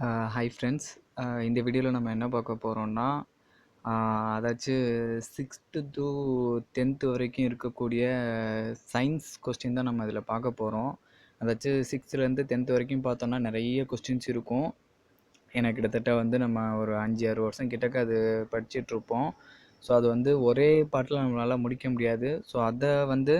Hi friends இந்த வீடியோவில் நம்ம என்ன பார்க்க போகிறோம்னா அதாச்சும் சிக்ஸ்த்து டு டென்த்து வரைக்கும் இருக்கக்கூடிய சயின்ஸ் கொஸ்டின் தான் நம்ம இதில் பார்க்க போகிறோம் அதாச்சும் சிக்ஸ்த்துலேருந்து டென்த்து வரைக்கும் பார்த்தோம்னா நிறைய கொஸ்டின்ஸ் இருக்கும். ஏன்னா கிட்டத்தட்ட வந்து நம்ம ஒரு அஞ்சு ஆறு வருஷம் கிட்டக்க அது படிச்சிட்ருப்போம் ஸோ அது வந்து ஒரே பாட்டில் நம்மளால் முடிக்க முடியாது. ஸோ அதை வந்து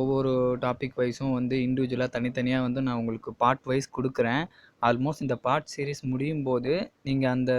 ஒவ்வொரு டாபிக் வைஸும் வந்து இண்டிவிஜுவலாக தனித்தனியாக வந்து நான் உங்களுக்கு பார்ட் வைஸ் கொடுக்குறேன். ஆல்மோஸ்ட் இந்த பார்ட் சீரிஸ் முடியும் போது நீங்கள் அந்த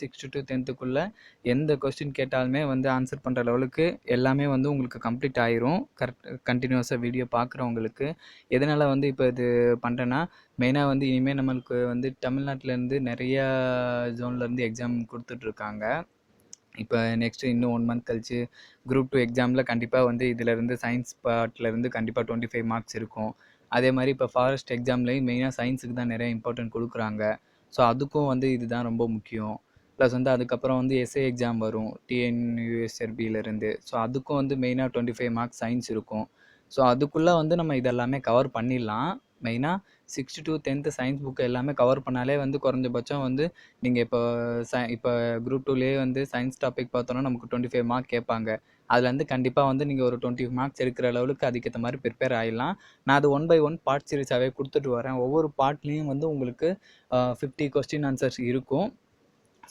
சிக்ஸ்த்து டு டென்த்துக்குள்ளே எந்த கொஸ்டின் கேட்டாலுமே வந்து ஆன்சர் பண்ணுற லெவலுக்கு எல்லாமே வந்து உங்களுக்கு கம்ப்ளீட் ஆயிரும். கரெக்ட் கண்டினியூஸாக வீடியோ பார்க்குறவங்களுக்கு எதனால் வந்து இப்போ இது பண்ணுறேன்னா மெயினாக வந்து இனிமேல் நம்மளுக்கு வந்து தமிழ்நாட்டிலேருந்து நிறையா ஜோன்லேருந்து எக்ஸாம் கொடுத்துட்ருக்காங்க இப்போ நெக்ஸ்ட்டு இன்னும் ஒன் மந்த் கழிச்சு குரூப் டூ எக்ஸாமில் கண்டிப்பாக வந்து இதிலேருந்து சயின்ஸ் பார்ட்லேருந்து கண்டிப்பாக டுவெண்ட்டி ஃபைவ் மார்க்ஸ் இருக்கும். அதே மாதிரி இப்போ ஃபாரஸ்ட் எக்ஸாம்லேயும் மெயினாக சயின்ஸுக்கு தான் நிறைய இம்பார்ட்டன்ட் கொடுக்குறாங்க. ஸோ அதுக்கும் வந்து இதுதான் ரொம்ப முக்கியம். ப்ளஸ் வந்து அதுக்கப்புறம் வந்து எஸ்ஏ எக்ஸாம் வரும். டிஎன்யூஎஸ்ஆர்பியிலேருந்து ஸோ அதுக்கும் வந்து மெயினாக டுவெண்ட்டி ஃபைவ் மார்க்ஸ் சயின்ஸ் இருக்கும். ஸோ அதுக்குள்ளே வந்து நம்ம இதெல்லாமே கவர் பண்ணிடலாம். மெயினாக sixth to tenth science book எல்லாமே கவர் பண்ணாலே வந்து குறைஞ்சபட்சம் வந்து நீங்கள் இப்போ ச இப்போ குரூப் டூலேயே வந்து சயின்ஸ் டாபிக் பார்த்தோன்னா நமக்கு டுவெண்ட்டி ஃபைவ் மார்க் கேட்பாங்க அதுலேருந்து கண்டிப்பாக வந்து நீங்கள் ஒரு டுவெண்ட்டி மார்க்ஸ் எடுக்கிற அளவுக்கு அதுக்கேற்ற மாதிரி ப்ரிப்பேர் ஆகிடலாம் நான் அது ஒன் பை ஒன் பார்ட் சீரிஸாகவே கொடுத்துட்டு வரேன். ஒவ்வொரு பார்ட்லேயும் வந்து உங்களுக்கு ஃபிஃப்டி கொஸ்டின் ஆன்சர்ஸ் இருக்கும்.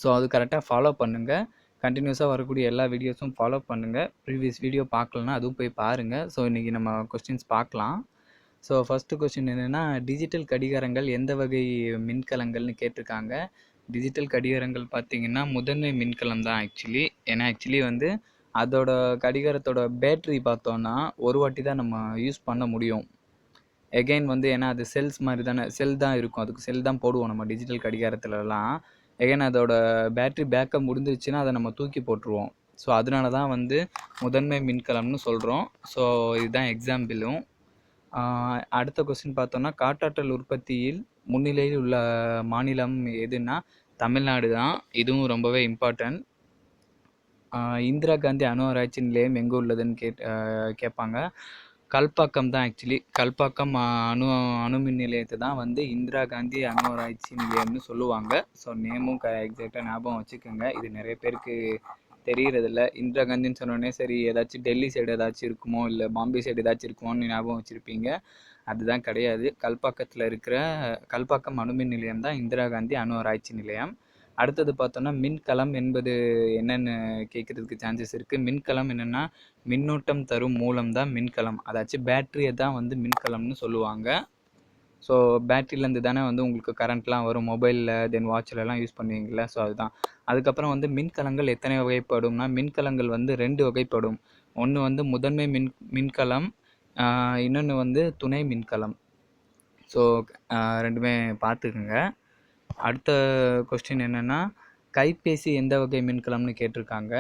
ஸோ அது கரெக்டாக ஃபாலோ பண்ணுங்கள் கண்டினியூஸாக வரக்கூடிய எல்லா வீடியோஸும் ஃபாலோ பண்ணுங்கள் ப்ரீவியஸ் வீடியோ பார்க்கலனா அதுவும் போய் பாருங்கள் ஸோ இன்றைக்கி நம்ம கொஸ்டின்ஸ் பார்க்கலாம். ஸோ ஃபஸ்ட்டு கொஸ்டின் என்னென்னா டிஜிட்டல் கடிகாரங்கள் எந்த வகை மின்கலங்கள்னு கேட்டிருக்காங்க. டிஜிட்டல் கடிகாரங்கள் பார்த்தீங்கன்னா முதன்மை மின்கலம் தான் ஆக்சுவலி ஏன்னா ஆக்சுவலி வந்து அதோட கடிகாரத்தோட பேட்ரி பார்த்தோன்னா ஒரு வாட்டி தான் நம்ம யூஸ் பண்ண முடியும். எகைன் வந்து ஏன்னா அது செல்ஸ் மாதிரி தானே செல் தான் இருக்கும். அதுக்கு செல் தான் போடுவோம் நம்ம டிஜிட்டல் கடிகாரத்துலலாம். எகைன் அதோட பேட்ரி பேக்கப் முடிஞ்சிருச்சுன்னா அதை நம்ம தூக்கி போட்டுருவோம். ஸோ அதனால தான் வந்து முதன்மை மின்கலம்னு சொல்கிறோம் ஸோ இதுதான் எக்ஸாம்பிளும் அடுத்த கொஸ்டின் பார்த்தோன்னா காட்டாற்றல் உற்பத்தியில் முன்னிலையில் உள்ள மாநிலம் எதுன்னா தமிழ்நாடு தான் இதுவும் ரொம்பவே இம்பார்ட்டன்ட் இந்திரா காந்தி அணு ஆராய்ச்சி நிலையம் எங்கே உள்ளதுன்னு கேட் கேட்பாங்க. கல்பாக்கம் தான் ஆக்சுவலி கல்பாக்கம் அணு அணுமின் நிலையத்தை தான் வந்து இந்திரா காந்தி அணு ஆராய்ச்சி நிலையம்னு சொல்லுவாங்க. ஸோ நேமும் க எக்ஸாக்டாக ஞாபகம் வச்சுக்கோங்க. இது நிறைய பேருக்கு தெரியறதில்ல. இந்திரா காந்தின்னு சொன்னோடனே சரி ஏதாச்சும் டெல்லி சைடு ஏதாச்சும் இருக்குமோ இல்லை பாம்பே சைடு ஏதாச்சும் இருக்குமோன்னு ஞாபகம் வச்சுருப்பீங்க. அதுதான் கிடையாது. கல்பாக்கத்தில் இருக்கிற கல்பாக்கம் அணுமின் நிலையம் தான் இந்திரா காந்தி அணு ஆராய்ச்சி நிலையம். அடுத்தது பார்த்தோன்னா மின்கலம் என்பது என்னென்னு கேட்குறதுக்கு சான்சஸ் இருக்குது மின்கலம் என்னென்னா மின்னூட்டம் தரும் மூலம் தான் மின்கலம். அதாச்சும் பேட்டரியை தான் வந்து மின்கலம்னு சொல்லுவாங்க. ஸோ பேட்டரியிலேருந்து தானே வந்து உங்களுக்கு கரண்ட்லாம் வரும். மொபைலில் தென் வாட்ச்லலாம் யூஸ் பண்ணுவீங்களா ஸோ அதுதான். அதுக்கப்புறம் வந்து மின்கலங்கள் எத்தனை வகைப்படும்னா மின்கலங்கள் வந்து ரெண்டு வகைப்படும். ஒன்று வந்து முதன்மை மின் மின்கலம் இன்னொன்று வந்து துணை மின்கலம். ஸோ ரெண்டுமே பார்த்துக்குங்க. அடுத்த கொஸ்டின் என்னென்னா கைபேசி எந்த வகை மின்கலம்னு கேட்டிருக்காங்க.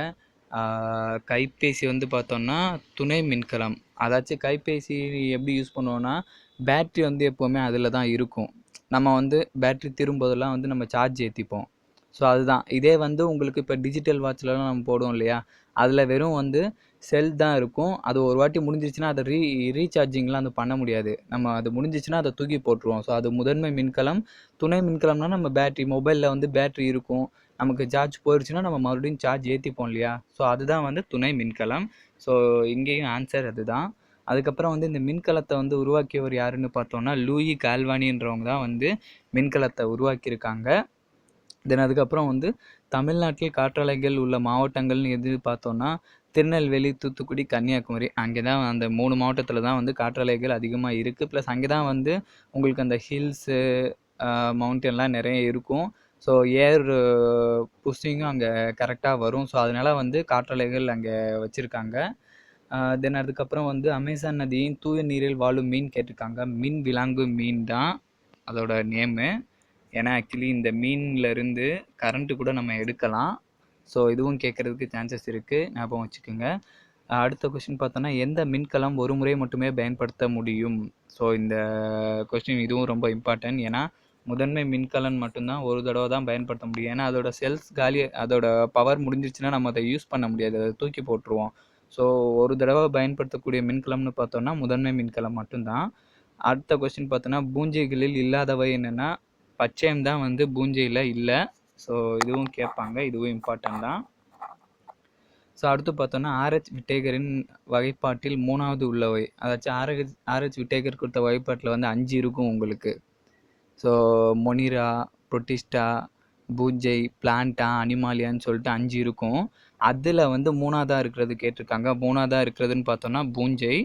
கைபேசி வந்து பார்த்தோன்னா துணை மின்கலம். அதாச்சும் கைபேசி எப்படி யூஸ் பண்ணுவோன்னா பேட்ரி வந்து எப்போவுமே அதில் தான் இருக்கும். நம்ம வந்து பேட்ரி திரும்போதெல்லாம் வந்து நம்ம சார்ஜ் ஏற்றிப்போம் ஸோ அதுதான். இதே வந்து உங்களுக்கு இப்போ டிஜிட்டல் வாட்ச்லலாம் நம்ம போடுவோம் இல்லையா? அதில் வெறும் வந்து செல் தான் இருக்கும். அது ஒரு வாட்டி முடிஞ்சிச்சுன்னா அதை ரீ ரீசார்ஜிங்லாம் அது பண்ண முடியாது. நம்ம அது முடிஞ்சிச்சுன்னா அதை தூக்கி போட்டுருவோம். ஸோ அது முதன்மை மின்கலம். துணை மின்கலம்னா நம்ம பேட்ரி மொபைலில் வந்து பேட்ரி இருக்கும். நமக்கு சார்ஜ் போயிடுச்சுன்னா நம்ம மறுபடியும் சார்ஜ் ஏற்றிப்போம் இல்லையா? ஸோ அதுதான் வந்து துணை மின்கலம். ஸோ இங்கேயும் ஆன்சர் அதுதான். அதுக்கப்புறம் வந்து இந்த மின்கலத்தை வந்து உருவாக்கியவர் யாருன்னு பார்த்தோம்னா லூயி கால்வானின்றவங்க தான் வந்து மின்கலத்தை உருவாக்கியிருக்காங்க. தென் அதுக்கப்புறம் வந்து தமிழ்நாட்டில் காற்றாலைகள் உள்ள மாவட்டங்கள்னு எது பார்த்தோன்னா திருநெல்வேலி தூத்துக்குடி கன்னியாகுமரி அங்கே தான் அந்த மூணு மாவட்டத்தில் தான் வந்து காற்றாலைகள் அதிகமாக இருக்குது ப்ளஸ் அங்கே தான் வந்து உங்களுக்கு அந்த ஹில்ஸு மவுண்டன்லாம் நிறைய இருக்கும். ஸோ ஏர் புஷ்ஷிங்கும் அங்கே கரெக்டாக வரும். ஸோ அதனால் வந்து காற்றாலைகள் அங்கே வச்சுருக்காங்க. தென் அதுக்கப்புறம் வந்து அமேசான் நதியின் தூய நீரில் வாழும் மீன் கேட்டிருக்காங்க. மின் விலாங்கு மீன் தான் அதோட நேமு. ஏன்னா ஆக்சுவலி இந்த மீன்ல இருந்து கரண்ட்டு கூட நம்ம எடுக்கலாம். ஸோ இதுவும் கேட்குறதுக்கு சான்சஸ் இருக்குது ஞாபகம் வச்சுக்கோங்க. அடுத்த கொஸ்டின் பார்த்தோன்னா எந்த மின்கலம் ஒரு முறை மட்டுமே பயன்படுத்த முடியும்? ஸோ இந்த கொஸ்டின் இதுவும் ரொம்ப இம்பார்ட்டன்ட் ஏன்னா முதன்மை மின்கலன் மட்டும்தான் ஒரு தடவை தான் பயன்படுத்த முடியும். ஏன்னா அதோட செல்ஸ் காலி அதோட பவர் முடிஞ்சிருச்சுன்னா நம்ம அதை யூஸ் பண்ண முடியாது. அதை தூக்கி போட்டுருவோம். ஸோ ஒரு தடவை பயன்படுத்தக்கூடிய மின்கலம்னு பார்த்தோன்னா முதன்மை மின்கலம் மட்டும்தான். அடுத்த கொஸ்டின் பார்த்தோன்னா பூஞ்சைகளில் இல்லாதவை என்னென்னா பச்சையம் தான் வந்து பூஞ்சையில் இல்லை. ஸோ இதுவும் கேட்பாங்க இதுவும் இம்பார்ட்டன்ட் தான். ஸோ அடுத்து பார்த்தோன்னா ஆர்ஹெச் விட்டேகரின் வகைப்பாட்டில் மூணாவது உள்ளவை. அதாச்சும் ஆர்ஹெச் ஆர்ஹெச் விட்டேகர் கொடுத்த வகைப்பாட்டில் வந்து அஞ்சு இருக்கும் உங்களுக்கு. ஸோ மொனிரா புரொட்டிஸ்டா பூஜை பிளான்ட்டா அனிமாலியான்னு சொல்லிட்டு அஞ்சு இருக்கும். அதில் வந்து மூணாவதாக இருக்கிறது கேட்டிருக்காங்க. மூணாவதாக இருக்கிறதுன்னு பார்த்தோன்னா பூஞ்சை.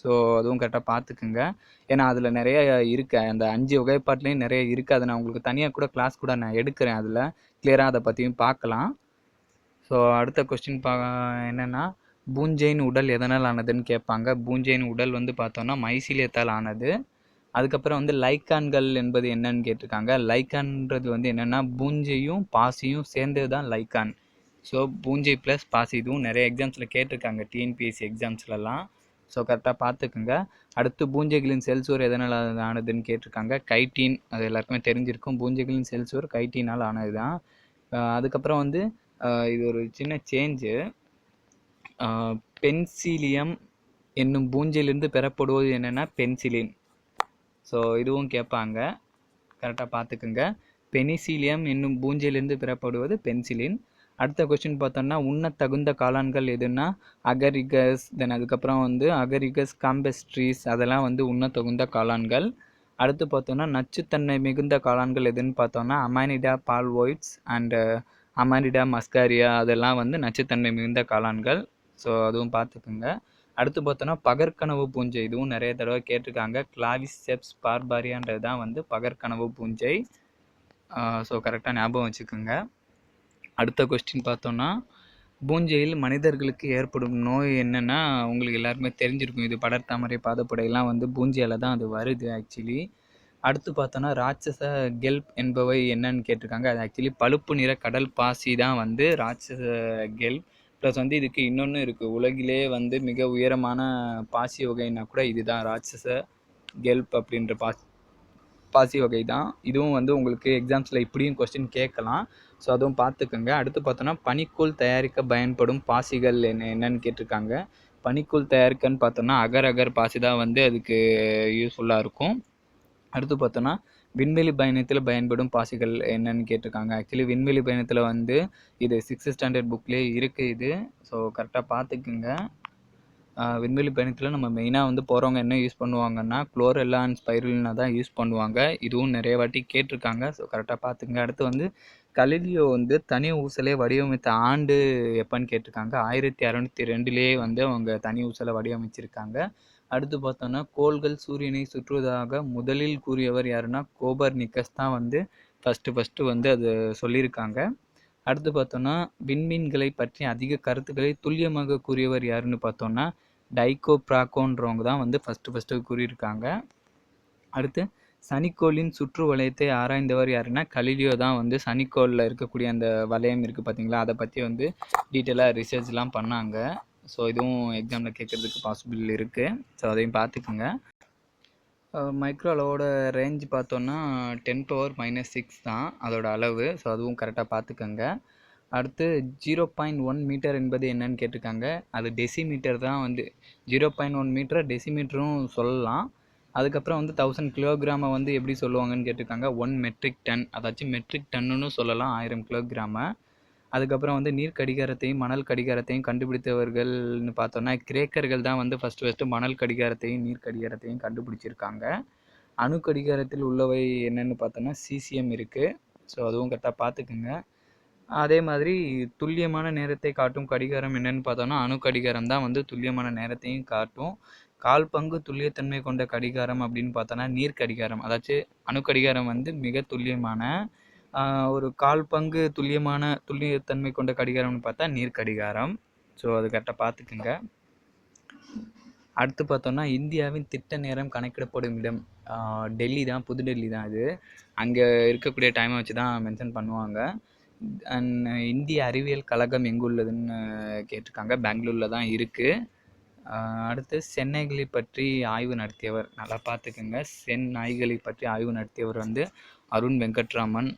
ஸோ அதுவும் கரெக்டாக பார்த்துக்குங்க. ஏன்னா அதில் நிறைய இருக்கு. அந்த அஞ்சு வகைப்பாட்லேயும் நிறைய இருக்குது அதை நான் உங்களுக்கு தனியாக கூட கிளாஸ் கூட நான் எடுக்கிறேன் அதில். கிளியராக அதை பற்றியும் பார்க்கலாம். ஸோ அடுத்த கொஸ்டின் பா என்னென்னா பூஞ்சையின் உடல் எதனால் ஆனதுன்னு கேட்பாங்க. பூஞ்சையின் உடல் வந்து பார்த்தோன்னா மைசீலியத்தால் ஆனது. அதுக்கப்புறம் வந்து லைக்கான்கள் என்பது என்னன்னு கேட்டிருக்காங்க. லைக்கான்றது வந்து என்னென்னா பூஞ்சையும் பாசியும் சேர்ந்தது தான் லைக்கான் ஸோ பூஞ்சை ப்ளஸ் பாசி இதுவும் நிறைய எக்ஸாம்ஸில் கேட்டிருக்காங்க டிஎன்பிஎஸ்சி எக்ஸாம்ஸ்லலாம் ஸோ கரெக்டாக பார்த்துக்குங்க. அடுத்து பூஞ்சைகளின் செல்சுவர் எதனால் ஆனதுன்னு கேட்டிருக்காங்க. கைட்டீன் அது எல்லாருக்குமே தெரிஞ்சிருக்கும். பூஞ்சைகளின் செல்சுவர் கைட்டீனால் ஆனது தான் அதுக்கப்புறம் வந்து இது ஒரு சின்ன சேஞ்சு பென்சிலியம் என்னும் பூஞ்சையிலிருந்து பெறப்படுவது என்னென்னா பென்சிலின். ஸோ இதுவும் கேட்பாங்க. கரெக்டாக பார்த்துக்குங்க. பெனிசிலியம் என்னும் பூஞ்சிலிருந்து பெறப்படுவது பென்சிலின் அடுத்த கொஸ்டின் பார்த்தோம்னா உண்ண தகுந்த காளான்கள் எதுன்னா அகரிகஸ் தென் அதுக்கப்புறம் வந்து அகரிகஸ் காம்பெஸ்ட்ரீஸ் அதெல்லாம் வந்து உண்ண தகுந்த காளான்கள். அடுத்து பார்த்தோம்னா நச்சுத்தன்மை மிகுந்த காளான்கள் எதுன்னு பார்த்தோம்னா அமானிடா பால்வோய்ட்ஸ் அண்டு அமானிடா மஸ்காரியா அதெல்லாம் வந்து நச்சுத்தன்மை மிகுந்த காளான்கள். ஸோ அதுவும் பார்த்துக்குங்க. அடுத்து பார்த்தோன்னா பகற்கனவு பூஞ்சை. இதுவும் நிறைய தடவை கேட்டிருக்காங்க. கிளாவிசெப்ஸ் பார்பாரியான்றது தான் வந்து பகற்கனவு பூஞ்சை. ஸோ கரெக்டாக ஞாபகம் வச்சுக்கோங்க. அடுத்த கொஸ்டின் பார்த்தோன்னா பூஞ்சையில் மனிதர்களுக்கு ஏற்படும் நோய் என்னென்னா உங்களுக்கு எல்லாருக்குமே தெரிஞ்சிருக்கும். இது படர்தாமரை பாதப்படையெல்லாம் வந்து பூஞ்சையில் தான் அது வருது ஆக்சுவலி அடுத்து பார்த்தோன்னா ராட்சச கெல்ப் என்பவை என்னன்னு கேட்டிருக்காங்க. அது ஆக்சுவலி பழுப்பு நிற கடல் பாசி தான் வந்து ராட்சச கெல்ப். ப்ளஸ் வந்து இதுக்கு இன்னொன்று இருக்குது உலகிலே வந்து மிக உயரமான பாசி வகைன்னா கூட இதுதான். ராட்சச கெல்ப் அப்படின்ற பாசி பாசி வகை தான் இதுவும் வந்து உங்களுக்கு எக்ஸாம்ஸில் இப்படியும் கொஸ்டின் கேட்கலாம். ஸோ அதுவும் பார்த்துக்கோங்க. அடுத்து பார்த்தோன்னா பனிக்கூழ் தயாரிக்க பயன்படும் பாசிகள் என்ன என்னன்னு கேட்டிருக்காங்க. பனிக்கூழ் தயாரிக்கன்னு பார்த்தோன்னா அகர் அகர் பாசி தான் வந்து அதுக்கு யூஸ்ஃபுல்லாக இருக்கும். அடுத்து பார்த்தோன்னா விண்வெளி பயணத்தில் பயன்படும் பாசிகள் என்னன்னு கேட்டிருக்காங்க. ஆக்சுவலி விண்வெளி பயணத்தில் வந்து இது சிக்ஸ்த் ஸ்டாண்டர்ட் புக்லேயே இருக்குது இது. ஸோ கரெக்டாக பார்த்துக்குங்க விண்வெளி பயணத்தில் நம்ம மெயினாக வந்து போகிறவங்க என்ன யூஸ் பண்ணுவாங்கன்னா அண்ட் ஸ்பைருலினா தான் யூஸ் பண்ணுவாங்க. இதுவும் நிறைய வாட்டி கேட்டிருக்காங்க. ஸோ கரெக்டாக பார்த்துங்க அடுத்து வந்து கலிலியோ வந்து தனி ஊசலை வடிவமைத்த ஆண்டு எப்போன்னு கேட்டிருக்காங்க. ஆயிரத்தி அறநூற்றி ரெண்டுலேயே வந்து அவங்க தனி ஊசலை வடிவமைச்சிருக்காங்க. அடுத்து பார்த்தோன்னா கோள்கள் சூரியனை சுற்றுவதாக முதலில் கூறியவர் யாருன்னா கோபர் நிக்கஸ் தான் வந்து ஃபஸ்ட்டு ஃபஸ்ட்டு வந்து அது சொல்லியிருக்காங்க. அடுத்து பார்த்தோன்னா விண்மீன்களை பற்றி அதிக கருத்துக்களை துல்லியமாக கூறியவர் யாருன்னு பார்த்தோன்னா டைகோ பிராக்கோன்றவங்க தான் வந்து ஃபஸ்ட்டு ஃபஸ்ட்டு கூறியிருக்காங்க. அடுத்து சனிக்கோளின் சுற்று வலயத்தை ஆராய்ந்தவர் யாருன்னா கலிலியோ தான் வந்து சனிக்கோளில் இருக்கக்கூடிய அந்த வளையம் இருக்குது பார்த்தீங்களா? அதை பற்றி வந்து டீட்டெயிலாக ரிசர்ச்லாம் பண்ணாங்க. ஸோ இதுவும் எக்ஸாமில் கேட்குறதுக்கு பாசிபிள் இருக்குது ஸோ அதையும் பார்த்துக்குங்க. மைக்ரோ அளவோட ரேஞ்ச் பார்த்தோன்னா டென் பவர் மைனஸ் சிக்ஸ் தான் அதோட அளவு. ஸோ அதுவும் கரெக்டாக பார்த்துக்கோங்க. அடுத்து ஜீரோ பாயிண்ட் ஒன் மீட்டர் என்பது என்னன்னு கேட்டிருக்காங்க. அது டெசிமீட்டர் தான் வந்து ஜீரோ பாயிண்ட் ஒன் மீட்டரை டெசிமீட்டரும் சொல்லலாம். அதுக்கப்புறம் வந்து தௌசண்ட் கிலோகிராமை வந்து எப்படி சொல்லுவாங்கன்னு கேட்டிருக்காங்க? ஒன் மெட்ரிக் டன் அதாச்சும் மெட்ரிக் டன்னுன்னு சொல்லலாம் ஆயிரம் கிலோகிராமை அதுக்கப்புறம் வந்து நீர் கடிகாரத்தையும் மணல் கடிகாரத்தையும் கண்டுபிடித்தவர்கள்னு பார்த்தோன்னா கிரேக்கர்கள் தான் வந்து ஃபஸ்ட்டு ஃபஸ்ட்டு மணல் கடிகாரத்தையும் நீர் கடிகாரத்தையும் கண்டுபிடிச்சிருக்காங்க. அணு கடிகாரத்தில் உள்ளவை என்னென்னு பார்த்தோன்னா சிசிஎம் இருக்குது ஸோ அதுவும் கரெக்டாக பார்த்துக்குங்க. அதே மாதிரி துல்லியமான நேரத்தை காட்டும் கடிகாரம் என்னென்னு பார்த்தோன்னா அணு கடிகாரம் தான் வந்து துல்லியமான நேரத்தையும் காட்டும். கால் பங்கு துல்லியத்தன்மை கொண்ட கடிகாரம் அப்படின்னு பார்த்தோன்னா நீர் கடிகாரம். அதாச்சும் அணு கடிகாரம் வந்து மிக துல்லியமான ஒரு கால் பங்கு துல்லியமான துல்லியத்தன்மை கொண்ட கடிகாரம்னு பார்த்தா நீர் கடிகாரம் ஸோ அது கரெக்டாக பார்த்துக்குங்க. அடுத்து பார்த்தோன்னா இந்தியாவின் திட்ட நேரம் கணக்கிடப்படும் இடம். டெல்லி தான் புது டெல்லி தான் அது அங்கே இருக்கக்கூடிய டைமை வச்சு தான் மென்ஷன் பண்ணுவாங்க. அண்ட் இந்திய அறிவியல் கழகம் எங்குள்ளதுன்னு கேட்டிருக்காங்க. பெங்களூரில் தான் இருக்குது அடுத்து சென்னைகளை பற்றி ஆய்வு நடத்தியவர். நல்லா பார்த்துக்குங்க. சென் நாய்களை பற்றி ஆய்வு நடத்தியவர் வந்து அருண் வெங்கட்ராமன்.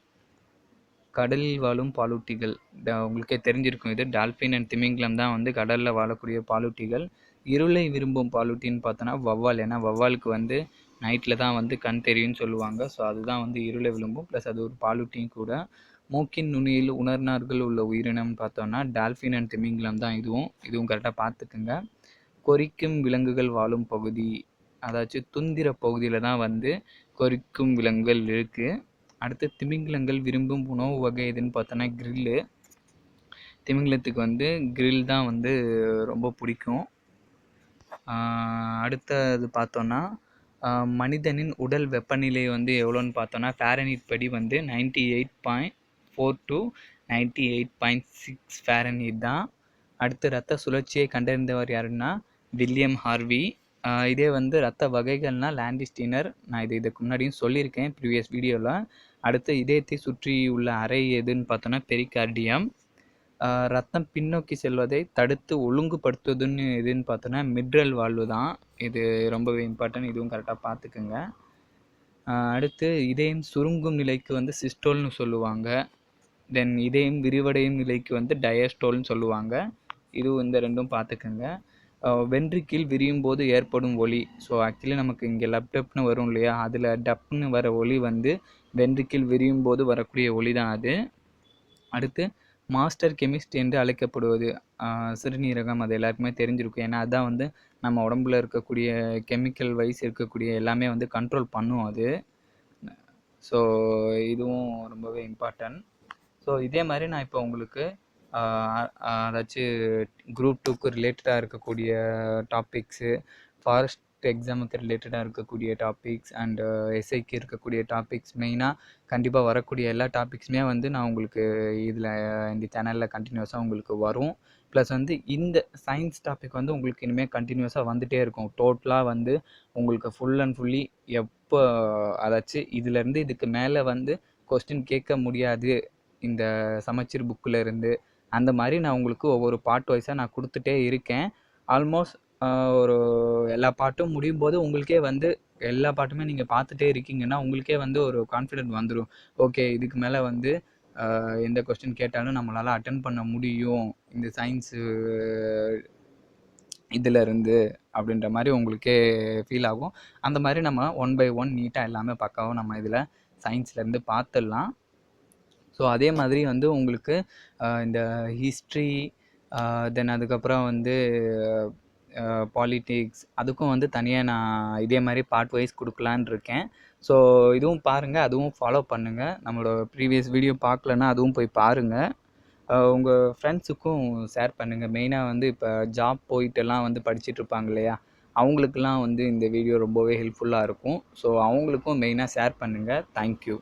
கடலில் வாழும் பாலூட்டிகள். ட- உங்களுக்கே தெரிஞ்சிருக்கும் இது. டால்ஃபின் அண்ட் திமிங்கிலம் தான் வந்து கடலில் வாழக்கூடிய பாலூட்டிகள். இருளை விரும்பும் பாலூட்டின்னு பார்த்தோன்னா வவ்வால் ஏன்னா வவ்வாலுக்கு வந்து நைட்டில் தான் வந்து கண் தெரியும்னு சொல்லுவாங்க. ஸோ அதுதான் வந்து இருளை விளம்பும் ப்ளஸ் அது ஒரு பாலூட்டியும் கூட. மூக்கின் நுனியில் உணர்நார்கள் உள்ள உயிரினம்னு பார்த்தோன்னா டால்ஃபின் அண்ட் திமிங்கிலம் தான் இதுவும். இதுவும் கரெக்டாக பார்த்துக்குங்க. கொறிக்கும் விலங்குகள் வாழும் பகுதி. அதாச்சும் துந்திர பகுதியில் தான் வந்து கொறிக்கும் விலங்குகள் இருக்குது அடுத்து திமிங்கிலங்கள் விரும்பும் உணவு வகை எதுன்னு பார்த்தோன்னா க்ரில்லு. திமிங்கிலத்துக்கு வந்து க்ரில் தான் வந்து ரொம்ப பிடிக்கும். அடுத்தது பார்த்தோன்னா மனிதனின் உடல் வெப்பநிலை வந்து எவ்வளோன்னு பார்த்தோன்னா ஃபேரனீட் படி வந்து ninety eight point four to ninety eight point six Fahrenheit தான். அடுத்து ரத்த சுழற்சியை கண்டறிந்தவர் யாருன்னா வில்லியம் ஹார்வி. இதே வந்து ரத்த வகைகள்னால் லேண்டிஸ்டினர். நான் இது இதுக்கு முன்னாடியும் சொல்லியிருக்கேன் ப்ரீவியஸ் வீடியோவில் அடுத்து இதயத்தை சுற்றி உள்ள அறை எதுன்னு பார்த்தோன்னா பெரிகார்டியம் ரத்தம் பின்னோக்கி செல்வதை தடுத்து ஒழுங்குபடுத்துவதுன்னு எதுன்னு பார்த்தோன்னா மிட்ரல் வாழ்வு தான். இது ரொம்பவே இம்பார்ட்டன்ட் இதுவும் கரெக்டாக பார்த்துக்குங்க. அடுத்து இதயம் சுருங்கும் நிலைக்கு வந்து சிஸ்டோல்னு சொல்லுவாங்க. தென் இதயம் விரிவடையும் நிலைக்கு வந்து டயஸ்டோல்னு சொல்லுவாங்க. இதுவும் இந்த ரெண்டும் பார்த்துக்குங்க. வென்ட்ரிக்கில் விரியும் போது ஏற்படும் ஒலி ஸோ ஆக்சுவலி நமக்கு இங்கே லப்டப்னு வரும் இல்லையா? அதில் டப்னு வர ஒலி வந்து வென்ட்ரிக்கில் விரியும் போது வரக்கூடிய ஒலி தான் அது. அடுத்து மாஸ்டர் கெமிஸ்ட் என்று அழைக்கப்படுவது சிறுநீரகம் அது எல்லாருக்குமே தெரிஞ்சிருக்கும். ஏன்னா அதுதான் வந்து நம்ம உடம்புல இருக்கக்கூடிய கெமிக்கல் வைஸ் இருக்கக்கூடிய எல்லாமே வந்து கண்ட்ரோல் பண்ணும் அது. ஸோ இதுவும் ரொம்பவே இம்பார்ட்டன்ட் ஸோ இதே மாதிரி நான் இப்போ உங்களுக்கு அதாச்சும் குரூப் டூக்கு ரிலேட்டடாக இருக்கக்கூடிய டாபிக்ஸு ஃபாரஸ்ட் எக்ஸாமுக்கு ரிலேட்டடாக இருக்கக்கூடிய டாபிக்ஸ் அண்டு எஸ்ஐக்கு இருக்கக்கூடிய டாபிக்ஸ் மெயினாக கண்டிப்பாக வரக்கூடிய எல்லா டாபிக்ஸுமே வந்து நான் உங்களுக்கு இதில் இந்த சேனலில் கண்டினியூஸாக உங்களுக்கு வரும். ப்ளஸ் வந்து இந்த சயின்ஸ் டாபிக் வந்து உங்களுக்கு இனிமேல் கண்டினியூஸாக வந்துகிட்டே இருக்கும். டோட்டலாக வந்து உங்களுக்கு ஃபுல் அண்ட் ஃபுல்லி எப்போ அதாச்சும் இதுலேருந்து இதுக்கு மேலே வந்து கொஸ்டின் கேட்க முடியாது. இந்த சமச்சீர் புக்கில் இருந்து அந்த மாதிரி நான் உங்களுக்கு ஒவ்வொரு பார்ட் வைஸாக நான் கொடுத்துட்டே இருக்கேன். ஆல்மோஸ்ட் ஒரு எல்லா பாட்டும் முடியும் போது உங்களுக்கே வந்து எல்லா பாட்டுமே நீங்கள் பார்த்துட்டே இருக்கீங்கன்னா உங்களுக்கே வந்து ஒரு கான்ஃபிடென்ட் வந்துடும் ஓகே இதுக்கு மேலே வந்து எந்த கொஸ்டின் கேட்டாலும் நம்மளால் அட்டன் பண்ண முடியும். இந்த சயின்ஸு இதிலருந்து அப்படின்ற மாதிரி உங்களுக்கே ஃபீல் ஆகும். அந்த மாதிரி நம்ம ஒன் பை ஒன் நீட்டாக எல்லாமே பக்காவும் நம்ம இதில் சயின்ஸ்லேருந்து பார்த்துடலாம். ஸோ அதே மாதிரி வந்து உங்களுக்கு இந்த ஹிஸ்ட்ரி தென் அதுக்கப்புறம் வந்து பாலிட்டிக்ஸ் அதுக்கும் வந்து தனியாக நான் இதே மாதிரி பார்ட் வைஸ் கொடுக்கலான் இருக்கேன். ஸோ இதுவும் பாருங்கள் அதுவும் ஃபாலோ பண்ணுங்கள் நம்மளோட ப்ரீவியஸ் வீடியோ பார்க்கலன்னா அதுவும் போய் பாருங்கள் உங்கள் ஃப்ரெண்ட்ஸுக்கும் ஷேர் பண்ணுங்கள் மெயினாக வந்து இப்போ ஜாப் போயிட்டெல்லாம் வந்து படிச்சுட்டு இருப்பாங்க இல்லையா? அவங்களுக்கெல்லாம் வந்து இந்த வீடியோ ரொம்பவே ஹெல்ப்ஃபுல்லாக இருக்கும். ஸோ அவங்களுக்கும் மெயினாக ஷேர் பண்ணுங்கள் தேங்க்யூ